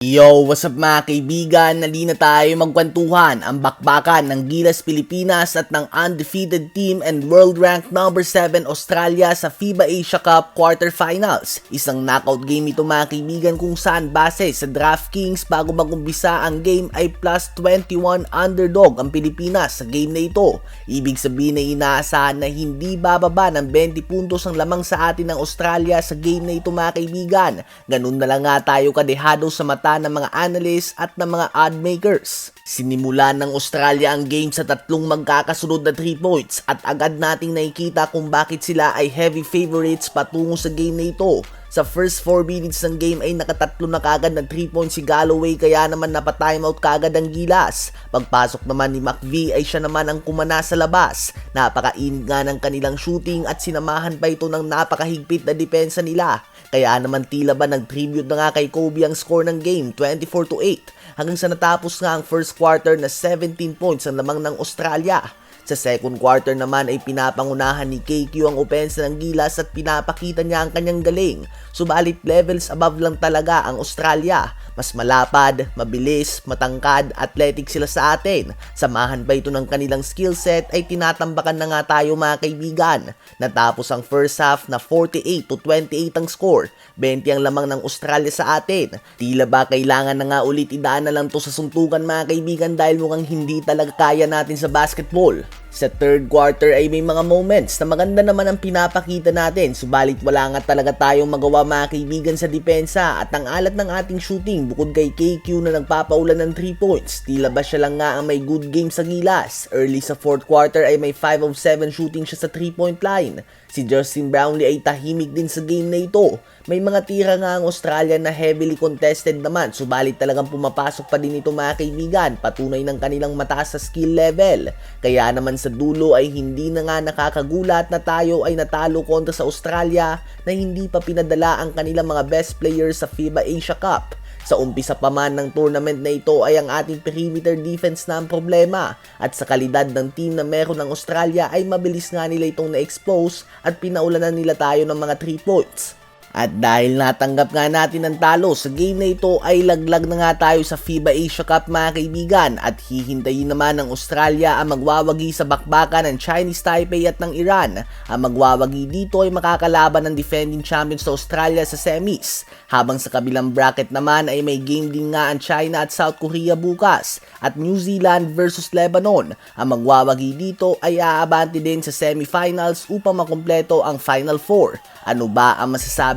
Yo, what's up mga kaibigan? Nali na tayo magkwentuhan ang bakbakan ng Gilas Pilipinas at ng undefeated team and world rank number 7 Australia sa FIBA Asia Cup quarterfinals. Isang knockout game ito mga kaibigan kung saan base sa DraftKings bago magumpisa ang game ay plus 21 underdog ang Pilipinas sa game na ito. Ibig sabihin na inaasahan na hindi bababa ng 20 puntos ang lamang sa atin ng Australia sa game na ito mga kaibigan. Ganun na lang nga tayo kadehado sa mata ng mga analysts at ng mga odd makers. Sinimula ng Australia ang game sa tatlong magkakasunod na 3 points at agad nating nakikita kung bakit sila ay heavy favorites patungo sa game na ito. Sa first 4 minutes ng game ay nakatatlo na kagad ng 3 points si Galloway kaya naman napatimeout kagad ang gilas. Pagpasok naman ni McVie ay siya naman ang kumana sa labas. Napakainit nga ng kanilang shooting at sinamahan pa ito ng napakahigpit na depensa nila. Kaya naman tila ba nag-tribute na nga kay Kobe ang score ng game 24 to 8 hanggang sa natapos nga ang first quarter na 17 points ang lamang ng Australia. Sa second quarter naman ay pinapangunahan ni KQ ang opensa ng Gilas at pinapakita niya ang kanyang galing. Subalit levels above lang talaga ang Australia. Mas malapad, mabilis, matangkad, athletic sila sa atin. Samahan ba ito ng kanilang skill set ay tinatambakan na nga tayo mga kaibigan. Natapos ang first half na 48 to 28 ang score. 20 ang lamang ng Australia sa atin. Tila ba kailangan na nga ulit idaan na lang to sa suntukan mga kaibigan dahil mukhang hindi talaga kaya natin sa basketball. Sa third quarter ay may mga moments na maganda naman ang pinapakita natin subalit wala nga talaga tayong magawa mga kaibigan sa depensa at ang alat ng ating shooting bukod kay KQ na nagpapaulan ng 3 points tila ba siya lang nga ang may good game sa gilas. Early sa fourth quarter ay may 5 of 7 shooting siya sa 3 point line. Si Justin Brownlee ay tahimik din sa game na ito. May mga tira nga ang Australia na heavily contested naman subalit talagang pumapasok pa din ito mga kaibigan patunay ng kanilang mataas sa skill level. Kaya naman sa dulo ay hindi na nga nakakagulat na tayo ay natalo kontra sa Australia na hindi pa pinadala ang kanilang mga best players sa FIBA Asia Cup. Sa umpisa pa man ng tournament na ito ay ang ating perimeter defense na ang problema at sa kalidad ng team na meron ng Australia ay mabilis nga nila itong na-expose at pinaulanan nila tayo ng mga 3 points. At dahil natanggap nga natin ang talo sa game na ito ay laglag na nga tayo sa FIBA Asia Cup mga kaibigan at hihintayin naman ng Australia ang magwawagi sa bakbakan ng Chinese Taipei at ng Iran. Ang magwawagi dito ay makakalaban ng defending champions sa Australia sa semis. Habang sa kabilang bracket naman ay may game din nga ang China at South Korea bukas at New Zealand versus Lebanon. Ang magwawagi dito ay aabante din sa semifinals upang makumpleto ang Final Four. Ano ba ang